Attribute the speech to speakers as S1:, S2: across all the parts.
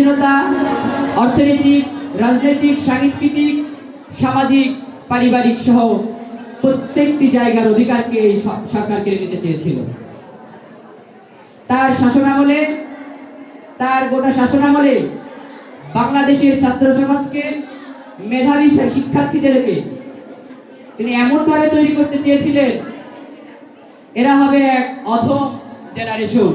S1: স্বাধীনতা, অর্থনৈতিক, রাজনৈতিক, সাংস্কৃতিক, সামাজিক, পারিবারিক সহ প্রত্যেকটি জায়গার অধিকারকে এই সরকার কেড়ে নিতে চেয়েছিল। তার শাসনামলে, তার গোটা শাসনামলে বাংলাদেশের ছাত্র সমাজকে মেধাবী শিক্ষার্থীদেরকে তিনি এমনভাবে তৈরি করতে চেয়েছিলেন, এরা হবে এক অধম জেনারেশন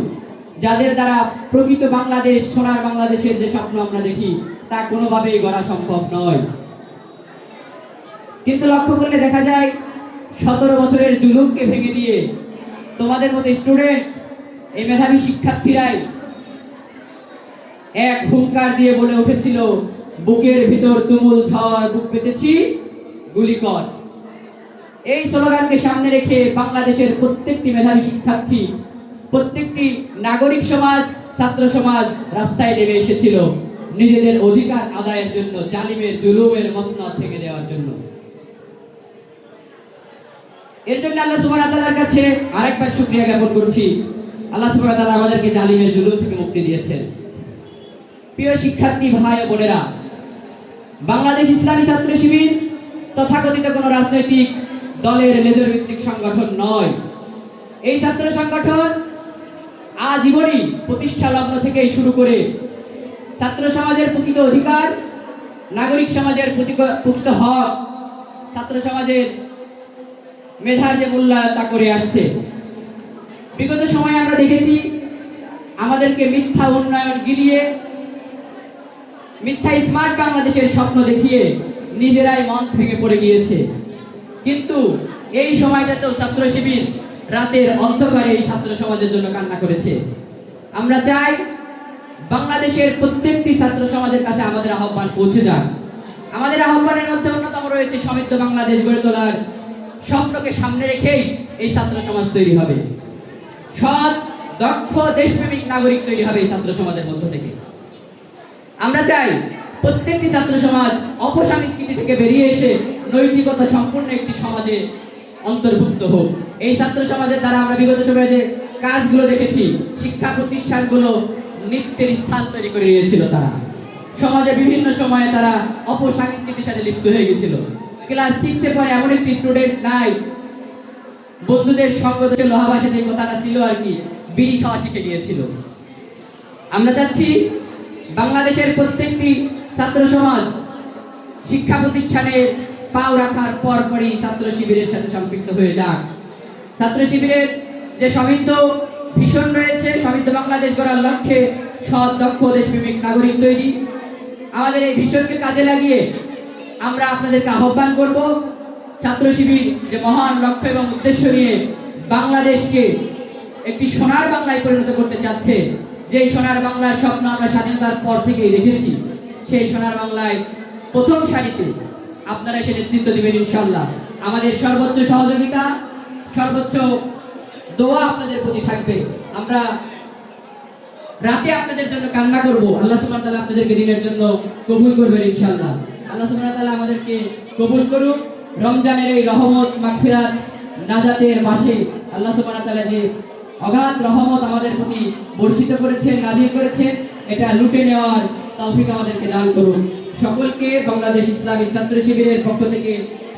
S1: যাদের দ্বারা প্রকৃত বাংলাদেশ, সোনার বাংলাদেশের যে স্বপ্ন আমরা দেখি, তা কোনোভাবেই গড়া সম্ভব নয়। কিন্তু লক্ষ্য করলে দেখা যায়, সতেরো বছরের জুলুমকে ভেঙে দিয়ে তোমাদের মতো স্টুডেন্ট, এই মেধাবী শিক্ষার্থীরাই এক হুঙ্কার দিয়ে বলে উঠেছিল, বুকের ভিতর তুমুল ঝড়, বুক পেতেছি, গুলি কর। এই স্লোগানকে সামনে রেখে বাংলাদেশের প্রত্যেকটি মেধাবী শিক্ষার্থী প্রত্যেকটি নাগরিক সমাজ, ছাত্র সমাজ রাস্তায় নেমে এসেছিল নিজেদের অধিকার আদায়ের জন্য, জালিমের, জুলুমের মসনদ থেকে দেওয়ার জন্য। এর জন্য আল্লাহ সুবহানাহু ওয়া তাআলার কাছে আরেকবার শুকরিয়া জ্ঞাপন করছি। আল্লাহ সুবহানাহু ওয়া তাআলা আমাদেরকে জালিমের, জুলুম থেকে মুক্তি দিয়েছেন। প্রিয় শিক্ষার্থী, ভাই ও বোনেরা, বাংলাদেশ ইসলামী ছাত্র শিবির তথাকথিত কোনো রাজনৈতিক দলের মেজর ভিত্তিক সংগঠন নয়। এই ছাত্র সংগঠন আজীবনই প্রতিষ্ঠা লগ্ন থেকেই শুরু করে ছাত্র সমাজের প্রকৃত অধিকার, নাগরিক সমাজের প্রকৃত হক, ছাত্র সমাজের মেধার যে মূল্যায়ন তা করে আসছে। বিগত সময়ে আমরা দেখেছি আমাদেরকে মিথ্যা উন্নয়ন গিলিয়ে, মিথ্যা স্মার্ট বাংলাদেশের স্বপ্ন দেখিয়ে নিজেরাই মঞ্চ ভেঙে পড়ে গিয়েছে। কিন্তু এই সময়টাতেও ছাত্র শিবির রাতের অন্ধকারে এই ছাত্র সমাজের জন্য কান্না করেছে। আমরা চাই বাংলাদেশের প্রত্যেকটি ছাত্র সমাজের কাছে আমাদের আহ্বান পৌঁছে যাক। আমাদের আহ্বানের মধ্যে অন্যতম রয়েছে সমৃদ্ধ বাংলাদেশ গড়ে তোলার স্বপ্নকে সামনে রেখেই এই ছাত্র সমাজ তৈরি হবে। সৎ, দক্ষ, দেশপ্রেমিক নাগরিক তৈরি হবে এই ছাত্র সমাজের মধ্য থেকে। আমরা চাই প্রত্যেকটি ছাত্র সমাজ অপসংস্কৃতি থেকে বেরিয়ে এসে নৈতিকতা সম্পূর্ণ একটি সমাজে অন্তর্ভুক্ত হোক। এই ছাত্র সমাজের দ্বারা আমরা বিগত সময়ে যে কাজগুলো দেখেছি, শিক্ষা প্রতিষ্ঠানগুলো নৃত্যের স্থান তৈরি করে নিয়েছিল তারা। সমাজে বিভিন্ন সময়ে তারা অপসংস্কৃতির সাথে লিপ্ত হয়ে গেছিল। ক্লাস সিক্সে পরে এমন একটি স্টুডেন্ট নাই। বন্ধুদের সঙ্গ লোহাবাসে যে কথাটা ছিল আর কি, বিড়ি খাওয়া শিখে গিয়েছিল। আমরা চাচ্ছি বাংলাদেশের প্রত্যেকটি ছাত্র সমাজ শিক্ষা প্রতিষ্ঠানে পাও রাখার পর পরই ছাত্র শিবিরের সাথে সম্পৃক্ত হয়ে যাক। ছাত্র শিবিরের যে সমৃদ্ধ ভীষণ রয়েছে, সমৃদ্ধ বাংলাদেশ গড়ার লক্ষ্যে সৎ, দক্ষ, দেশপ্রেমিক নাগরিক তৈরি। আমাদের এই ভীষণকে কাজে লাগিয়ে আমরা আপনাদেরকে আহ্বান করব, ছাত্র শিবির যে মহান লক্ষ্য এবং উদ্দেশ্য নিয়ে বাংলাদেশকে একটি সোনার বাংলায় পরিণত করতে চাচ্ছে, যেই সোনার বাংলার স্বপ্ন আমরা স্বাধীনতার পর থেকেই দেখেছি, সেই সোনার বাংলায় প্রথম সারিতে আপনারা এসে নেতৃত্ব দিবেন ইনশাল্লাহ আমাদের সর্বোচ্চ সহযোগিতা, সর্বোচ্চ দোয়া আপনাদের প্রতি থাকবে। আমরা রাতে আপনাদের জন্য কান্না করব। আল্লাহ ওয়া তাআলা আপনাদেরকে দিনের জন্য কবুল করবেন ইনশাআল্লাহ। আল্লাহ ওয়া তাআলা আমাদেরকে কবুল করুক। রমজানের এই রহমত, মাগফিরাত নাজাতের মাসে আল্লাহ ওয়া তাআলা যে অগাধ রহমত আমাদের প্রতি বর্ষিত করেছেন, নাজিল করেছেন, এটা লুটে নেওয়ার তৌফিক আমাদেরকে দান করুন। সকলকে বাংলাদেশ ইসলামী ছাত্র শিবিরের পক্ষ থেকে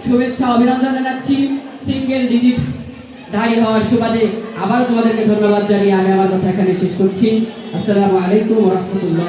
S1: শুভেচ্ছা, অভিনন্দন জানাচ্ছি। সিঙ্গেল ডিজিট ধারি হওয়ার সুবাদে আবার তোমাদেরকে ধন্যবাদ জানিয়ে আমি আমার কথা এখানে শেষ করছি। আসসালামু আলাইকুম রহমতুল্লাহ